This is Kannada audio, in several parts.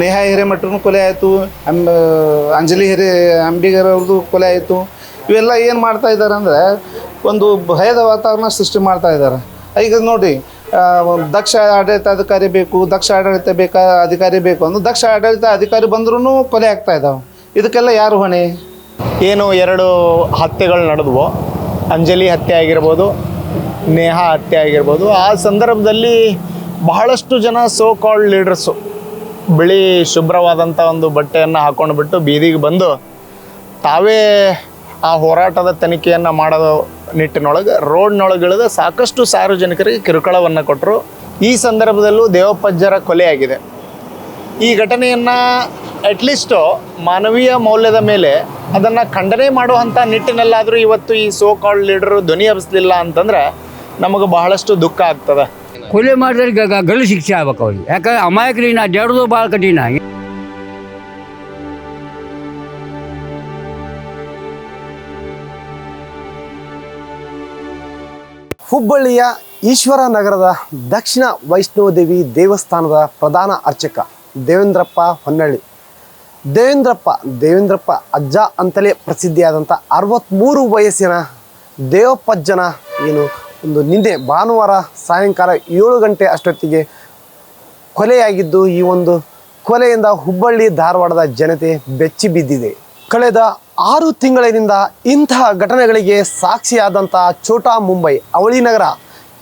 ನೇಹಾ ಹಿರೇಮಠನು ಕೊಲೆ ಆಯಿತು ಅಂಬ ಅಂಜಲಿ ಹಿರೇ, ಅಂಬಿಗರ್ ಅವ್ರದ್ದು ಕೊಲೆ ಆಯಿತು. ಇವೆಲ್ಲ ಏನು ಮಾಡ್ತಾ ಇದ್ದಾರೆ ಅಂದರೆ ಒಂದು ಭಯದ ವಾತಾವರಣ ಸೃಷ್ಟಿ ಮಾಡ್ತಾ ಇದ್ದಾರೆ. ಈಗ ನೋಡಿ ದಕ್ಷ ಆಡಳಿತ ಅಧಿಕಾರಿ ಬೇಕು, ದಕ್ಷ ಆಡಳಿತ ಬೇಕಾ, ಅಧಿಕಾರಿ ಬೇಕು ಅಂದ್ರೆ ದಕ್ಷ ಆಡಳಿತ ಅಧಿಕಾರಿ ಬಂದ್ರೂ ಕೊಲೆ ಆಗ್ತಾ ಇದ್ದಾವೆ. ಇದಕ್ಕೆಲ್ಲ ಯಾರು ಹೊಣೆ? ಏನು ಎರಡು ಹತ್ಯೆಗಳು ನಡೆದವು. ಅಂಜಲಿ ಹತ್ಯೆ ಆಗಿರ್ಬೋದು, ನೇಹಾ ಹತ್ಯೆ ಆಗಿರ್ಬೋದು. ಆ ಸಂದರ್ಭದಲ್ಲಿ ಬಹಳಷ್ಟು ಜನ ಸೋ ಕಾಲ್ಡ್ ಲೀಡರ್ಸು ಬಿಳಿ ಶುಭ್ರವಾದಂಥ ಒಂದು ಬಟ್ಟೆಯನ್ನು ಹಾಕೊಂಡು ಬಿಟ್ಟು ಬೀದಿಗೆ ಬಂದು ತಾವೇ ಆ ಹೋರಾಟದ ತನಿಖೆಯನ್ನು ಮಾಡೋ ನಿಟ್ಟಿನೊಳಗೆ, ರೋಡ್ನೊಳಗಿಳಿದ ಸಾಕಷ್ಟು ಸಾರ್ವಜನಿಕರಿಗೆ ಕಿರುಕುಳವನ್ನು ಕೊಟ್ಟರು ಈ ಸಂದರ್ಭದಲ್ಲೂ ದೇವಪ್ಪಜ್ಜರ ಕೊಲೆಯಾಗಿದೆ. ಈ ಘಟನೆಯನ್ನು ಅಟ್ಲೀಸ್ಟು ಮಾನವೀಯ ಮೌಲ್ಯದ ಮೇಲೆ ಅದನ್ನು ಖಂಡನೆ ಮಾಡುವಂಥ ನಿಟ್ಟಿನಲ್ಲಾದರೂ ಇವತ್ತು ಈ ಸೋ ಕಾಲ್ಡ್ ಲೀಡರು ಧ್ವನಿ ಹಬ್ಬಿಸ್ಲಿಲ್ಲ ಅಂತಂದ್ರೆ ನಮಗೆ ಬಹಳಷ್ಟು ದುಃಖ ಆಗ್ತದೆ. ಕೊಲೆ ಮಾಡಿದ್ರೆ ಗಲ್ಲು ಶಿಕ್ಷೆ ಆಗ್ಬೇಕು ಅವ್ರಿಗೆ. ಯಾಕಂದ್ರೆ ಅಮಾಯಕರಿಗೆ ಅಡ್ಡಾಡೋದು ಭಾಳ ಕಠಿಣ. ಹುಬ್ಬಳ್ಳಿಯ ಈಶ್ವರ ನಗರದ ದಕ್ಷಿಣ ವೈಷ್ಣೋದೇವಿ ದೇವಸ್ಥಾನದ ಪ್ರಧಾನ ಅರ್ಚಕ ದೇವೇಂದ್ರಪ್ಪ ಹೊನ್ನಳ್ಳಿ. ದೇವೇಂದ್ರಪ್ಪ ದೇವೇಂದ್ರಪ್ಪ ಅಜ್ಜ ಅಂತಲೇ ಪ್ರಸಿದ್ಧಿಯಾದಂಥ ಅರವತ್ತ್ಮೂರು ವಯಸ್ಸಿನ ದೇವಪ್ಪಜ್ಜನ ಏನು ಒಂದು ನಿನ್ನೆ ಭಾನುವಾರ ಸಾಯಂಕಾಲ ಏಳು ಗಂಟೆ ಅಷ್ಟೊತ್ತಿಗೆ ಕೊಲೆಯಾಗಿದ್ದು ಈ ಒಂದು ಕೊಲೆಯಿಂದ ಹುಬ್ಬಳ್ಳಿ ಧಾರವಾಡದ ಜನತೆ ಬೆಚ್ಚಿ ಬಿದ್ದಿದೆ. ಕಳೆದ ಆರು ತಿಂಗಳಿನಿಂದ ಇಂತಹ ಘಟನೆಗಳಿಗೆ ಸಾಕ್ಷಿಯಾದಂತಹ ಛೋಟಾ ಮುಂಬೈ ಅವಳಿ ನಗರ.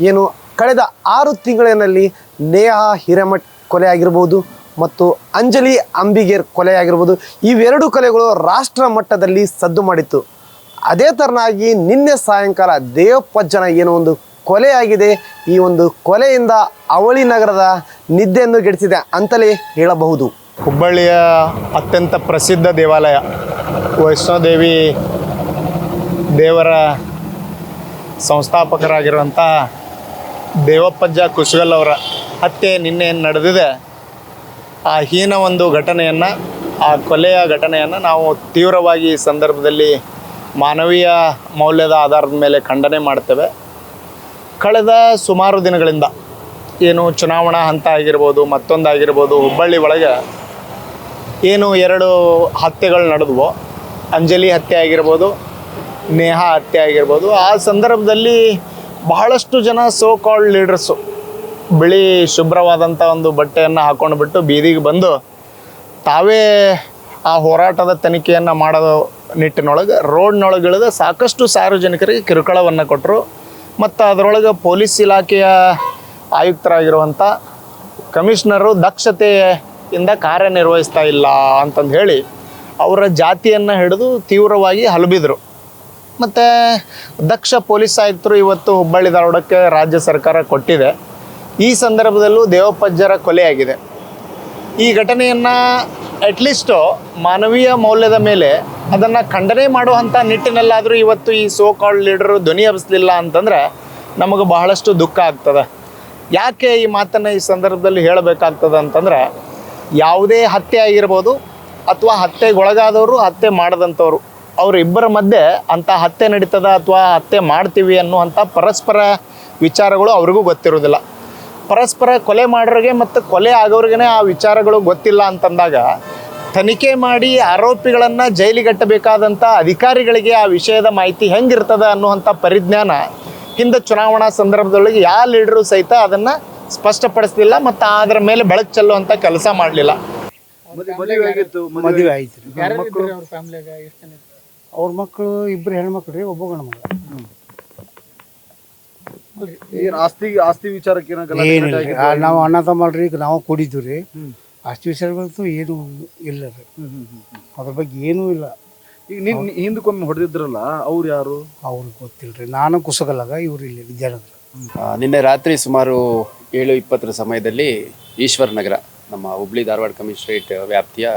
ಏನು ಕಳೆದ ಆರು ತಿಂಗಳಿನಲ್ಲಿ ನೇಹಾ ಹಿರೇಮಠ್ ಕೊಲೆ ಆಗಿರ್ಬೋದು ಮತ್ತು ಅಂಜಲಿ ಅಂಬಿಗೇರ್ ಕೊಲೆಯಾಗಿರ್ಬೋದು. ಇವೆರಡು ಕೊಲೆಗಳು ರಾಷ್ಟ್ರ ಮಟ್ಟದಲ್ಲಿ ಸದ್ದು ಮಾಡಿತ್ತು. ಅದೇ ಥರನಾಗಿ ನಿನ್ನೆ ಸಾಯಂಕಾಲ ದೇವಪ್ಪಜ್ಜನ ಏನೋ ಒಂದು ಕೊಲೆಯಾಗಿದೆ. ಈ ಒಂದು ಕೊಲೆಯಿಂದ ಅವಳಿ ನಗರದ ನಿದ್ದೆಯನ್ನು ಗೆಡಿಸಿದೆ ಅಂತಲೇ ಹೇಳಬಹುದು. ಹುಬ್ಬಳ್ಳಿಯ ಅತ್ಯಂತ ಪ್ರಸಿದ್ಧ ದೇವಾಲಯ, ವೈಷ್ಣೋದೇವಿ ದೇವರ ಸಂಸ್ಥಾಪಕರಾಗಿರುವಂಥ ದೇವಪ್ಪಜ್ಜ ಕುಶಗಲ್ ಅವರ ಹತ್ಯೆ ನಿನ್ನೆ ಏನು ನಡೆದಿದೆ. ಆ ಹೀನ ಒಂದು ಘಟನೆಯನ್ನು, ಆ ಕೊಲೆಯ ಘಟನೆಯನ್ನು ನಾವು ತೀವ್ರವಾಗಿ ಈ ಸಂದರ್ಭದಲ್ಲಿ ಮಾನವೀಯ ಮೌಲ್ಯದ ಆಧಾರದ ಮೇಲೆ ಖಂಡನೆ ಮಾಡ್ತೇವೆ. ಕಳೆದ ಸುಮಾರು ದಿನಗಳಿಂದ ಏನು ಚುನಾವಣಾ ಹಂತ ಆಗಿರ್ಬೋದು ಮತ್ತೊಂದಾಗಿರ್ಬೋದು ಹುಬ್ಬಳ್ಳಿ ಒಳಗೆ ಏನು ಎರಡು ಹತ್ಯೆಗಳು ನಡೆದವು, ಅಂಜಲಿ ಹತ್ಯೆ ಆಗಿರ್ಬೋದು, ನೇಹಾ ಹತ್ಯೆ ಆಗಿರ್ಬೋದು, ಆ ಸಂದರ್ಭದಲ್ಲಿ ಬಹಳಷ್ಟು ಜನ ಸೋ ಕಾಲ್ಡ್ ಲೀಡರ್ಸು ಬಿಳಿ ಶುಭ್ರವಾದಂಥ ಒಂದು ಬಟ್ಟೆಯನ್ನು ಹಾಕ್ಕೊಂಡು ಬಿಟ್ಟು ಬೀದಿಗೆ ಬಂದು ತಾವೇ ಆ ಹೋರಾಟದ ತನಿಖೆಯನ್ನು ಮಾಡೋ ನಿಟ್ಟಿನೊಳಗೆ ರೋಡ್ನೊಳಗಿಳಿದ ಸಾಕಷ್ಟು ಸಾರ್ವಜನಿಕರಿಗೆ ಕಿರುಕುಳವನ್ನು ಕೊಟ್ಟರು ಮತ್ತು ಅದರೊಳಗೆ ಪೊಲೀಸ್ ಇಲಾಖೆಯ ಆಯುಕ್ತರಾಗಿರುವಂಥ ಕಮಿಷನರು ದಕ್ಷತೆಯಿಂದ ಕಾರ್ಯನಿರ್ವಹಿಸ್ತಾ ಇಲ್ಲ ಅಂತಂದು ಹೇಳಿ ಅವರ ಜಾತಿಯನ್ನು ಹಿಡಿದು ತೀವ್ರವಾಗಿ ಹಲಬಿದ್ರು. ಮತ್ತು ದಕ್ಷ ಪೊಲೀಸ್ ಆಯುಕ್ತರು ಇವತ್ತು ಹುಬ್ಬಳ್ಳಿ ಧಾರವಾಡಕ್ಕೆ ರಾಜ್ಯ ಸರ್ಕಾರ ಕೊಟ್ಟಿದೆ. ಈ ಸಂದರ್ಭದಲ್ಲೂ ದೇವಪ್ಪಜ್ಜರ ಕೊಲೆಯಾಗಿದೆ. ಈ ಘಟನೆಯನ್ನು ಅಟ್ಲೀಸ್ಟು ಮಾನವೀಯ ಮೌಲ್ಯದ ಮೇಲೆ ಅದನ್ನು ಖಂಡನೆ ಮಾಡುವಂಥ ನಿಟ್ಟಿನಲ್ಲಾದರೂ ಇವತ್ತು ಈ ಸೋ ಕಾಲ್ಡ್ ಲೀಡರ್ ಧ್ವನಿ ಹಬ್ಬಿಸ್ಲಿಲ್ಲ ಅಂತಂದ್ರೆ ನಮಗೆ ಬಹಳಷ್ಟು ದುಃಖ ಆಗ್ತದೆ. ಯಾಕೆ ಈ ಮಾತನ್ನು ಈ ಸಂದರ್ಭದಲ್ಲಿ ಹೇಳಬೇಕಾಗ್ತದೆ ಅಂತಂದ್ರೆ ಯಾವುದೇ ಹತ್ಯೆ ಆಗಿರ್ಬೋದು ಅಥವಾ ಹತ್ಯೆಗೊಳಗಾದವರು ಹತ್ಯೆ ಮಾಡದಂಥವ್ರು, ಅವರಿಬ್ಬರ ಮಧ್ಯೆ ಅಂಥ ಹತ್ಯೆ ನಡೀತದ ಅಥವಾ ಹತ್ಯೆ ಮಾಡ್ತೀವಿ ಅನ್ನುವಂಥ ಪರಸ್ಪರ ವಿಚಾರಗಳು ಅವ್ರಿಗೂ ಗೊತ್ತಿರೋದಿಲ್ಲ ಪರಸ್ಪರ ಕೊಲೆ ಮಾಡೋರಿಗೆ ಮತ್ತು ಕೊಲೆ ಆಗೋರಿಗೇ ಆ ವಿಚಾರಗಳು ಗೊತ್ತಿಲ್ಲ ಅಂತಂದಾಗ ತನಿಖೆ ಮಾಡಿ ಆರೋಪಿಗಳನ್ನು ಜೈಲಿಗಟ್ಟಬೇಕಾದಂಥ ಅಧಿಕಾರಿಗಳಿಗೆ ಆ ವಿಷಯದ ಮಾಹಿತಿ ಹೆಂಗಿರ್ತದ ಅನ್ನುವಂಥ ಪರಿಜ್ಞಾನ ಹಿಂದೆ ಚುನಾವಣಾ ಸಂದರ್ಭದೊಳಗೆ ಯಾವ ಲೀಡರು ಸಹಿತ ಅದನ್ನು ಸ್ಪಷ್ಟಪಡಿಸಲಿಲ್ಲ ಮತ್ತು ಅದರ ಮೇಲೆ ಬೆಳಕು ಚೆಲ್ಲುವಂಥ ಕೆಲಸ ಮಾಡಲಿಲ್ಲ. ಮದುವೆ ಆಯ್ತು. ರೀ ಅವ್ರ ಮಕ್ಕಳು ಇಬ್ಬರು ಹೆಣ್ಮಕ್ಳು ರೀ ಒಬ್ಬ ಗಂಡು ಮಗ. ಏನ್ ಆಸ್ತಿ ಆಸ್ತಿ ವಿಚಾರಕ್ಕೆ ನಾವು ಅಣ್ಣ ತಮ್ಮಲ್ರಿ ಈಗ ನಾವು ಕುಡಿದ್ವಿ ರೀ. ಅಷ್ಟು ವಿಚಾರಗಳಂತೂ ಏನೂ ಇಲ್ಲ ರೀ ಅದ್ರ ಬಗ್ಗೆ ಏನೂ ಇಲ್ಲ. ಈಗ ನಿನ್ ಹಿಂದಕ್ಕೊಮ್ಮೆ ಹೊಡೆದಿದ್ರಲ್ಲ ಅವ್ರು ಯಾರು? ಅವ್ರಿಗೆ ಗೊತ್ತಿಲ್ಲ ರೀ ನಾನು ಕುಸಗಲ್ಲಾಗ ಇವ್ರು ಇಲ್ಲಿ ವಿದ್ಯಾನಗರ. ಆ, ನಿನ್ನೆ ರಾತ್ರಿ ಸುಮಾರು ಏಳು ಇಪ್ಪತ್ತರ ಸಮಯದಲ್ಲಿ ಈಶ್ವರ್ ನಗರ ನಮ್ಮ ಹುಬ್ಳಿ ಧಾರವಾಡ ಕಮಿಷನರೇಟ್ ವ್ಯಾಪ್ತಿಯ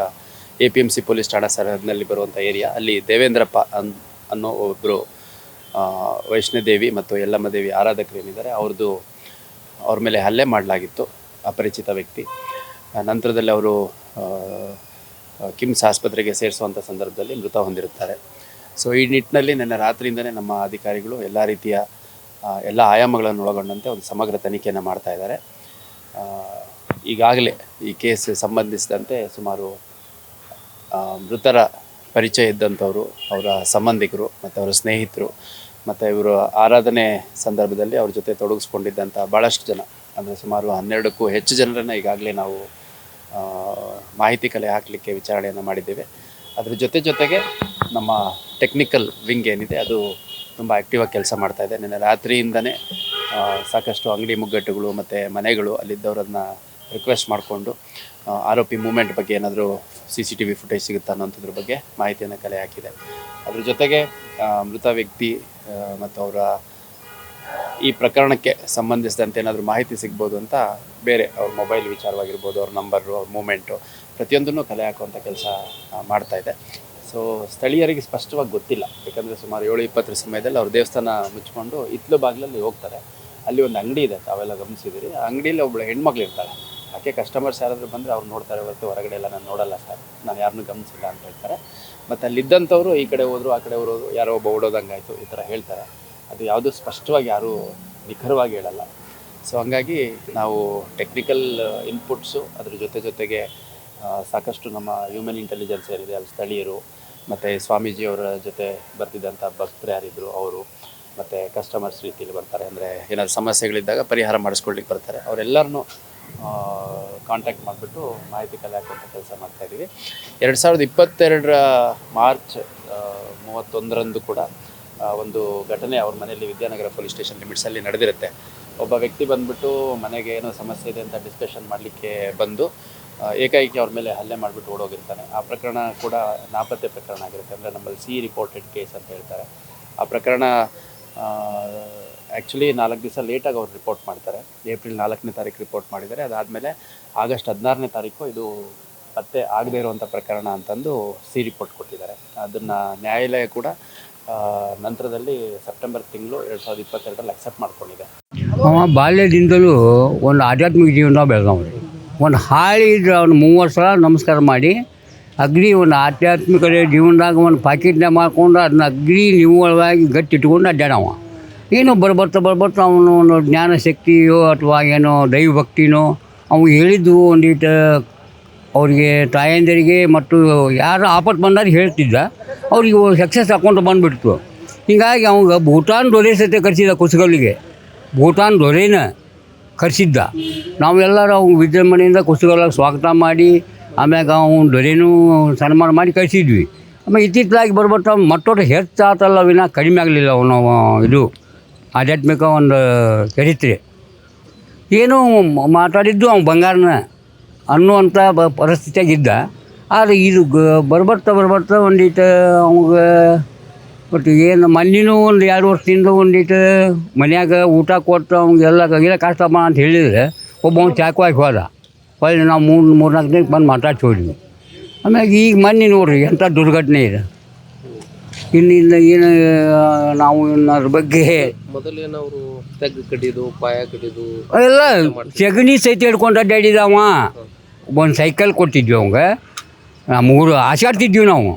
A P M C police ಠಾಣಾ ಸರಹದ್ನಲ್ಲಿ ಬರುವಂಥ ಏರಿಯಾ. ಅಲ್ಲಿ ದೇವೇಂದ್ರಪ್ಪ ಅನ್ ಅನ್ನೋ ಒಬ್ಬರು ವೈಷ್ಣೋದೇವಿ ಮತ್ತು ಯಲ್ಲಮ್ಮ ದೇವಿ ಆರಾಧಕರು ಏನಿದ್ದಾರೆ ಅವ್ರದ್ದು ಅವ್ರ ಮೇಲೆ ಹಲ್ಲೆ ಮಾಡಲಾಗಿತ್ತು ಅಪರಿಚಿತ ವ್ಯಕ್ತಿ. ನಂತರದಲ್ಲಿ ಅವರು ಕಿಮ್ಸ್ ಆಸ್ಪತ್ರೆಗೆ ಸೇರಿಸುವಂಥ ಸಂದರ್ಭದಲ್ಲಿ ಮೃತ ಹೊಂದಿರುತ್ತಾರೆ. ಸೊ ಈ ನಿಟ್ಟಿನಲ್ಲಿ ನಿನ್ನೆ ರಾತ್ರಿಯಿಂದನೇ ನಮ್ಮ ಅಧಿಕಾರಿಗಳು ಎಲ್ಲ ರೀತಿಯ ಎಲ್ಲ ಆಯಾಮಗಳನ್ನು ಒಳಗೊಂಡಂತೆ ಒಂದು ಸಮಗ್ರ ತನಿಖೆಯನ್ನು ಮಾಡ್ತಾ ಇದ್ದಾರೆ. ಈಗಾಗಲೇ ಈ ಕೇಸ್ ಸಂಬಂಧಿಸಿದಂತೆ ಸುಮಾರು ಮೃತರ ಪರಿಚಯ ಇದ್ದಂಥವರು, ಅವರ ಸಂಬಂಧಿಕರು ಮತ್ತು ಅವರ ಸ್ನೇಹಿತರು ಮತ್ತು ಇವರು ಆರಾಧನೆ ಸಂದರ್ಭದಲ್ಲಿ ಅವ್ರ ಜೊತೆ ತೊಡಗಿಸ್ಕೊಂಡಿದ್ದಂಥ ಭಾಳಷ್ಟು ಜನ. ಅಂದರೆ ಸುಮಾರು ಹನ್ನೆರಡಕ್ಕೂ ಹೆಚ್ಚು ಜನರನ್ನು ಈಗಾಗಲೇ ನಾವು ಮಾಹಿತಿ ಕಲೆ ಹಾಕಲಿಕ್ಕೆ ವಿಚಾರಣೆಯನ್ನು ಮಾಡಿದ್ದೇವೆ. ಅದರ ಜೊತೆ ಜೊತೆಗೆ ನಮ್ಮ ಟೆಕ್ನಿಕಲ್ ವಿಂಗ್ ಏನಿದೆ, ಅದು ತುಂಬ ಆ್ಯಕ್ಟಿವ್ ಆಗಿ ಕೆಲಸ ಮಾಡ್ತಾ ಇದೆ. ನಿನ್ನೆ ರಾತ್ರಿಯಿಂದನೇ ಸಾಕಷ್ಟು ಅಂಗಡಿ ಮುಗ್ಗಟ್ಟುಗಳು ಮತ್ತು ಮನೆಗಳು ಅಲ್ಲಿದ್ದವರನ್ನ ರಿಕ್ವೆಸ್ಟ್ ಮಾಡಿಕೊಂಡು ಆರೋಪಿ ಮೂಮೆಂಟ್ ಬಗ್ಗೆ ಏನಾದರೂ C C T V footage ಸಿಗುತ್ತಾ ಅನ್ನೋಂಥದ್ರ ಬಗ್ಗೆ ಮಾಹಿತಿಯನ್ನು ಕಲೆ ಹಾಕಿದೆ. ಅದ್ರ ಜೊತೆಗೆ ಮೃತ ವ್ಯಕ್ತಿ ಮತ್ತು ಅವರ ಈ ಪ್ರಕರಣಕ್ಕೆ ಸಂಬಂಧಿಸಿದಂತೆ ಏನಾದರೂ ಮಾಹಿತಿ ಸಿಗ್ಬೋದು ಅಂತ ಬೇರೆ ಅವ್ರ ಮೊಬೈಲ್ ವಿಚಾರವಾಗಿರ್ಬೋದು, ಅವ್ರ ನಂಬರು ಅವ್ರ ಮೂಮೆಂಟು ಪ್ರತಿಯೊಂದನ್ನು ಕಲೆ ಹಾಕುವಂಥ ಕೆಲಸ ಮಾಡ್ತಾ ಇದೆ. ಸೊ ಸ್ಥಳೀಯರಿಗೆ ಸ್ಪಷ್ಟವಾಗಿ ಗೊತ್ತಿಲ್ಲ. ಯಾಕಂದರೆ ಸುಮಾರು ಏಳು ಇಪ್ಪತ್ತರ ಸಮಯದಲ್ಲಿ ಅವ್ರ ದೇವಸ್ಥಾನ ಮುಚ್ಕೊಂಡು ಇತ್ಲು ಬಾಗಿಲಲ್ಲಿ ಹೋಗ್ತಾರೆ. ಅಲ್ಲಿ ಒಂದು ಅಂಗಡಿ ಇದೆ, ತಾವೆಲ್ಲ ಗಮನಿಸಿದ್ದೀರಿ ಆ ಅಂಗಡಿಯಲ್ಲಿ ಒಬ್ಬಳು ಹೆಣ್ಮಕ್ಳು ಇರ್ತಾಳೆ. ಕಸ್ಟಮರ್ಸ್ ಯಾರಾದರೂ ಬಂದರೆ ಅವ್ರು ನೋಡ್ತಾರೆ ಹೊರತು ಹೊರಗಡೆ ಎಲ್ಲ ನಾನು ನೋಡಲ್ಲ ಸರ್ ನಾನು ಯಾರನ್ನೂ ಗಮನಿಸಿಲ್ಲ ಅಂತ ಹೇಳ್ತಾರೆ. ಮತ್ತು ಅಲ್ಲಿದ್ದಂಥವ್ರು ಈ ಕಡೆ ಹೋದರು, ಆ ಕಡೆ ಹೋದ್ರು, ಯಾರೋ ಒಬ್ಬ ಓಡೋದಂಗಾಯಿತು, ಈ ಥರ ಹೇಳ್ತಾರೆ. ಅದು ಯಾವುದೂ ಸ್ಪಷ್ಟವಾಗಿ ಯಾರೂ ನಿಖರವಾಗಿ ಹೇಳಲ್ಲ. ಸೊ ಹಂಗಾಗಿ ನಾವು ಟೆಕ್ನಿಕಲ್ ಇನ್ಪುಟ್ಸು ಅದ್ರ ಜೊತೆ ಜೊತೆಗೆ ಸಾಕಷ್ಟು ನಮ್ಮ ಹ್ಯೂಮನ್ ಇಂಟೆಲಿಜೆನ್ಸ್ ಏನಿದೆ ಅಲ್ಲಿ ಸ್ಥಳೀಯರು, ಮತ್ತು ಸ್ವಾಮೀಜಿಯವರ ಜೊತೆ ಬರ್ತಿದ್ದಂಥ ಭಕ್ತರು ಯಾರಿದ್ರು, ಅವರು, ಮತ್ತು ಕಸ್ಟಮರ್ಸ್ ರೀತಿಯಲ್ಲಿ ಬರ್ತಾರೆ. ಅಂದರೆ ಏನಾದರೂ ಸಮಸ್ಯೆಗಳಿದ್ದಾಗ ಪರಿಹಾರ ಮಾಡಿಸ್ಕೊಳ್ಲಿಕ್ಕೆ ಬರ್ತಾರೆ. ಅವರೆಲ್ಲರನ್ನೂ ಕಾಂಟ್ಯಾಕ್ಟ್ ಮಾಡಿಬಿಟ್ಟು ಮಾಹಿತಿ ಕಲೆ ಹಾಕುವಂಥ ಕೆಲಸ ಮಾಡ್ತಾಯಿದ್ದೀವಿ ಎರಡು ಸಾವಿರದ ಇಪ್ಪತ್ತೆರಡರ ಮಾರ್ಚ್ ಮೂವತ್ತೊಂದರಂದು ಕೂಡ ಒಂದು ಘಟನೆ ಅವ್ರ ಮನೆಯಲ್ಲಿ ವಿದ್ಯಾನಗರ ಪೊಲೀಸ್ ಸ್ಟೇಷನ್ ಲಿಮಿಟ್ಸಲ್ಲಿ ನಡೆದಿರುತ್ತೆ. ಒಬ್ಬ ವ್ಯಕ್ತಿ ಬಂದ್ಬಿಟ್ಟು ಮನೆಗೆ ಏನೋ ಸಮಸ್ಯೆ ಇದೆ ಅಂತ ಡಿಸ್ಕಷನ್ ಮಾಡಲಿಕ್ಕೆ ಬಂದು ಏಕಾಏಕಿ ಅವ್ರ ಮೇಲೆ ಹಲ್ಲೆ ಮಾಡಿಬಿಟ್ಟು ಓಡೋಗಿರ್ತಾನೆ. ಆ ಪ್ರಕರಣ ಕೂಡ ನಾಪತ್ತೆ ಪ್ರಕರಣ ಆಗಿರುತ್ತೆ. ಅಂದರೆ ನಮ್ಮಲ್ಲಿ ಸಿ ರಿಪೋರ್ಟೆಡ್ ಕೇಸ್ ಅಂತ ಹೇಳ್ತಾರೆ. ಆ ಪ್ರಕರಣ ಆ್ಯಕ್ಚುಲಿ ನಾಲ್ಕು ದಿವಸ ಲೇಟಾಗಿ ಅವ್ರು ರಿಪೋರ್ಟ್ ಮಾಡ್ತಾರೆ. ಏಪ್ರಿಲ್ ನಾಲ್ಕನೇ ತಾರೀಕು ರಿಪೋರ್ಟ್ ಮಾಡಿದ್ದಾರೆ. ಅದಾದಮೇಲೆ ಆಗಸ್ಟ್ ಹದಿನಾರನೇ ತಾರೀಕು ಇದು ಪತ್ತೆ ಆಗದೇ ಇರುವಂಥ ಪ್ರಕರಣ ಅಂತಂದು ಸಿ ರಿಪೋರ್ಟ್ ಕೊಟ್ಟಿದ್ದಾರೆ. ಅದನ್ನು ನ್ಯಾಯಾಲಯ ಕೂಡ ನಂತರದಲ್ಲಿ ಸೆಪ್ಟೆಂಬರ್ ತಿಂಗಳು ಎರಡು ಸಾವಿರದ ಇಪ್ಪತ್ತೆರಡರಲ್ಲಿ ಅಕ್ಸೆಪ್ಟ್ ಮಾಡ್ಕೊಂಡಿದೆ. ಅವ ಬಾಲ್ಯದಿಂದಲೂ ಒಂದು ಆಧ್ಯಾತ್ಮಿಕ ಜೀವನ ಬೆಳೆದವನು. ಒಂದು ಹಾಳಿ ಇದ್ರೆ ಅವ್ನು ಮೂವತ್ತು ಸಲ ನಮಸ್ಕಾರ ಮಾಡಿ, ಅಗ್ನಿ ಒಂದು ಆಧ್ಯಾತ್ಮಿಕ ಜೀವನದಾಗ ಒಂದು ಪಾಕಿಟ್ನಾಗ ಮಾಡ್ಕೊಂಡು ಅದನ್ನ ಅಗ್ನಿ ನಿವ್ವಳವಾಗಿ ಗಟ್ಟಿ ಇಟ್ಕೊಂಡು ಅಡ್ಡಾಡವ ಏನೋ ಬರ್ಬರ್ತಾ ಬರ್ಬರ್ತಾ ಅವನು ಒಂದು ಜ್ಞಾನ ಶಕ್ತಿಯೋ ಅಥವಾ ಏನೋ ದೈವ ಭಕ್ತಿನೋ ಅವು ಹೇಳಿದ್ದು ಒಂದಿಟ್ಟು ಅವರಿಗೆ ತಾಯಂದಿರಿಗೆ ಮತ್ತು ಯಾರು ಆಪತ್ತು ಬಂದಾಗ ಹೇಳ್ತಿದ್ದ. ಅವ್ರಿಗೆ ಸಕ್ಸಸ್ ಹಾಕ್ಕೊಂಡು ಬಂದುಬಿಡ್ತು. ಹೀಗಾಗಿ ಅವಾಗ ಭೂಟಾನ್ ದೊರೆ ಸತೆ ಕರೆಸಿದ ಕುಸುಗಳಿಗೆ. ಭೂಟಾನ್ ದೊರೆನ ಕರೆಸಿದ್ದ. ನಾವೆಲ್ಲರೂ ಅವ್ನು ವಿಜೃಂಭಣೆಯಿಂದ ಕುಸುಗಳ ಸ್ವಾಗತ ಮಾಡಿ, ಆಮ್ಯಾಗ ಅವ್ನು ದೊರೆನೂ ಸನ್ಮಾನ ಮಾಡಿ ಕಳಿಸಿದ್ವಿ ಆಮೇಲೆ ಇತ್ತಿತ್ತಲಾಗಿ ಬರ್ಬಿಟ್ಟು ಮತ್ತೊಟ್ಟು ಹೆಚ್ಚಾತಲ್ಲ ವಿನ ಕಡಿಮೆ ಆಗಲಿಲ್ಲ ಅವನು ಇದು ಆಧ್ಯಾತ್ಮಿಕ ಒಂದು ಚರಿತ್ರೆ. ಏನೂ ಮಾತಾಡಿದ್ದು ಅವ್ನು ಬಂಗಾರನ ಅನ್ನುವಂಥ ಬ, ಪರಿಸ್ಥಿತಿಯಾಗಿದ್ದ. ಆದರೆ ಇದು ಗ ಬರ್ಬರ್ತಾ ಬರ್ಬರ್ತಾ ಒಂದಿಟ್ಟು ಅವಾಗ ಒಟ್ಟು ಏನು ಮೊನ್ನೆನೂ ಒಂದು ಎರಡು ವರ್ಷದಿಂದ ಒಂದಿಟ್ಟು ಮನ್ಯಾಗ ಊಟ ಕೊಟ್ಟು ಅವ್ನಿಗೆಲ್ಲ ಎಲ್ಲ ಕಷ್ಟ ಬಾ ಅಂತ ಹೇಳಿದ್ರೆ ಒಬ್ಬ ಅವ್ನು ಚಾಕುವಾಗಿ ಹೋದ. ಹೊಳ್ಳಿ ನಾವು ಮೂರು ಮೂರು ನಾಲ್ಕು ದಿನಕ್ಕೆ ಬಂದು ಮಾತಾಡ್ಸಿ ಹೋದ್ವಿ. ಆಮ್ಯಾಗ ಈಗ ಮೊನ್ನೆ ನೋಡ್ರಿ ಎಂಥ ದುರ್ಘಟನೆ ಇದೆ. ಇನ್ನಿಂದ ಏನು ನಾವು ಅದ್ರ ಬಗ್ಗೆ ಮೊದಲೇನವರು ತೆಗ್ಗು ಕಡಿದು ಪಾಯ ಕಡಿದು ಎಲ್ಲ ಸಗಣಿ ಸೈತಿ ಹಿಡ್ಕೊಂಡು ಅಡ್ಡಾಡಿದವ ಒಂದು ಸೈಕಲ್ ಕೊಟ್ಟಿದ್ವಿ ಅವಂಗೆ. ಮೂರು ಆಶಾಡ್ತಿದ್ವಿ ನಾವು.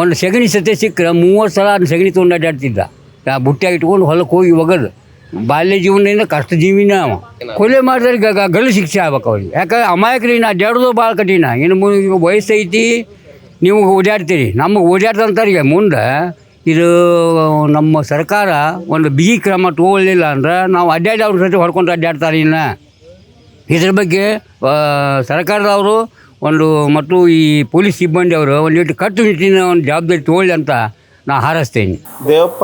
ಒಂದು ಸಗಣಿ ಸತೆ ಸಿಕ್ಕರೆ ಮೂವತ್ತು ಸಲ ಅದನ್ನ ಸಗಣಿ ತೊಗೊಂಡು ಅಡ್ಡಾಡ್ತಿದ್ದ. ಆ ಬುಟ್ಟಿಯಾಗಿ ಇಟ್ಕೊಂಡು ಹೊಲಕ್ಕೆ ಹೋಗಿ ಒಗದು. ಬಾಲ್ಯ ಜೀವನದಿಂದ ಕಷ್ಟ ಜೀವಿನ ಅವ. ಕೊಲೆ ಮಾಡಿದ್ರೆ ಗ ಗಲ್ಲು ಶಿಕ್ಷೆ ಆಗ್ಬೇಕು ಅವ್ರಿಗೆ. ಯಾಕಂದ್ರೆ ಅಮಾಯಕರಿಗೆ ಅಡ್ಡಾಡೋದು ಭಾಳ ಕಠಿಣ. ಇನ್ನು ಮುಂದೆ ವಯಸ್ಸೈತಿ, ನೀವು ಓಡಾಡ್ತೀರಿ. ನಮಗೆ ಓಡಾಡ್ದಂಥವ್ರಿಗೆ ಮುಂದೆ ಇದು ನಮ್ಮ ಸರ್ಕಾರ ಒಂದು ಬಿಗಿ ಕ್ರಮ ತಗೊಳ್ಳಿಲ್ಲ ಅಂದ್ರೆ ನಾವು ಅಡ್ಡಾಡಿ ಅವ್ರ ಜೊತೆ ಹೊಡ್ಕೊಂಡು ಅಡ್ಡಾಡ್ತಾರೆ ಇನ್ನು. ಇದ್ರ ಬಗ್ಗೆ ಸರ್ಕಾರದವರು ಒಂದು ಮತ್ತು ಈ ಪೊಲೀಸ್ ಸಿಬ್ಬಂದಿ ಅವರು ಒಂದಿಟ್ಟು ಕಟ್ಟುನಿಟ್ಟಿನ ಒಂದು ಜವಾಬ್ದಾರಿ ತಗೊಳ್ಳಿ ಅಂತ ನಾ ಹಾರೈಸ್ತೇನೆ. ದೇವಪ್ಪ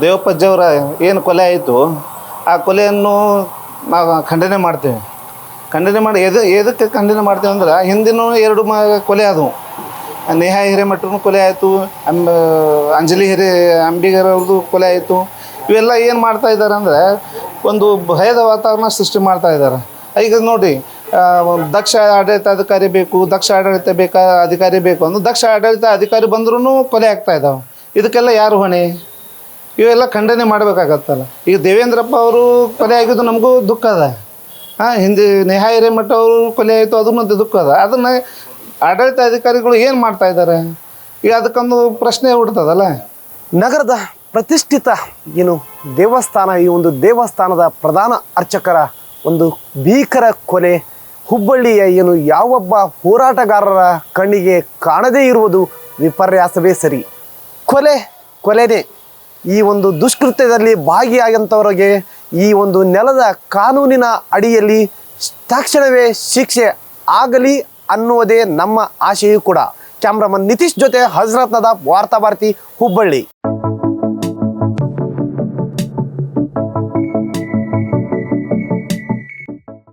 ದೇವಪ್ಪಜ್ಜವರ ಏನು ಕೊಲೆ ಆಯಿತು, ಆ ಕೊಲೆಯನ್ನು ನಾವು ಖಂಡನೆ ಮಾಡ್ತೇವೆ. ಖಂಡನೆ ಮಾಡಿ ಎದು, ಎದಕ್ಕೆ ಖಂಡನೆ ಮಾಡ್ತೇವೆ ಅಂದ್ರೆ, ಹಿಂದಿನ ಎರಡು ಮ, ಕೊಲೆ ಆದವು. ನೇಹಾ ಹಿರೇಮಠನು ಕೊಲೆ ಆಯಿತು, ಅಂಬ, ಅಂಜಲಿ ಹಿರೇ ಅಂಬಿಗರವ್ರದ್ದು ಕೊಲೆ ಆಯಿತು. ಇವೆಲ್ಲ ಏನು ಮಾಡ್ತಾ ಇದ್ದಾರೆ ಅಂದರೆ, ಒಂದು ಭಯದ ವಾತಾವರಣ ಸೃಷ್ಟಿ ಮಾಡ್ತಾ ಇದ್ದಾರೆ. ಈಗ ನೋಡಿ ದಕ್ಷ ಆಡಳಿತ ಅಧಿಕಾರಿ ಬೇಕು, ದಕ್ಷ ಆಡಳಿತ ಬೇಕಾ, ಅಧಿಕಾರಿ ಬೇಕು ಅಂದ್ರೆ ದಕ್ಷ ಆಡಳಿತ ಅಧಿಕಾರಿ ಬಂದ್ರೂ ಕೊಲೆ ಆಗ್ತಾ ಇದ್ದಾವೆ ಇದಕ್ಕೆಲ್ಲ ಯಾರು ಹೊಣೆ? ಇವೆಲ್ಲ ಖಂಡನೆ ಮಾಡಬೇಕಾಗತ್ತಲ್ಲ. ಈಗ ದೇವೇಂದ್ರಪ್ಪ ಅವರು ಕೊಲೆ ಆಗಿದ್ದು ನಮಗೂ ದುಃಖ ಅದ. ಹಾಂ ಹಿಂದೆ ನೇಹಾ ಹಿರೇಮಠ ಅವರು ಕೊಲೆ ಆಯಿತು ಅದನ್ನು ದುಃಖ ಅದ. ಅದನ್ನು ಆಡಳಿತ ಅಧಿಕಾರಿಗಳು ಏನು ಮಾಡ್ತಾ ಇದ್ದಾರೆ ಈಗ ಅದಕ್ಕೊಂದು ಪ್ರಶ್ನೆ ಹುಡ್ತದಲ್ಲ ನಗರದ ಪ್ರತಿಷ್ಠಿತ ಏನು ದೇವಸ್ಥಾನ, ಈ ಒಂದು ದೇವಸ್ಥಾನದ ಪ್ರಧಾನ ಅರ್ಚಕರ ಒಂದು ಭೀಕರ ಕೊಲೆ ಹುಬ್ಬಳ್ಳಿಯ ಏನು ಯಾವೊಬ್ಬ ಹೋರಾಟಗಾರರ ಕಣ್ಣಿಗೆ ಕಾಣದೇ ಇರುವುದು ವಿಪರ್ಯಾಸವೇ ಸರಿ. ಕೊಲೆ, ಕೊಲೆನೇ. ಈ ಒಂದು ದುಷ್ಕೃತ್ಯದಲ್ಲಿ ಭಾಗಿಯಾಗಂಥವ್ರಿಗೆ ಈ ಒಂದು ನೆಲದ ಕಾನೂನಿನ ಅಡಿಯಲ್ಲಿ ತಕ್ಷಣವೇ ಶಿಕ್ಷೆ ಆಗಲಿ ಅನ್ನುವುದೇ ನಮ್ಮ ಆಶೆಯೂ ಕೂಡ. ಕ್ಯಾಮ್ರಾಮನ್ ನಿತೀಶ್ ಜೊತೆ ಹಜರತ್ ನದಾಬ್, ವಾರ್ತಾ ಭಾರತಿ, ಹುಬ್ಬಳ್ಳಿ.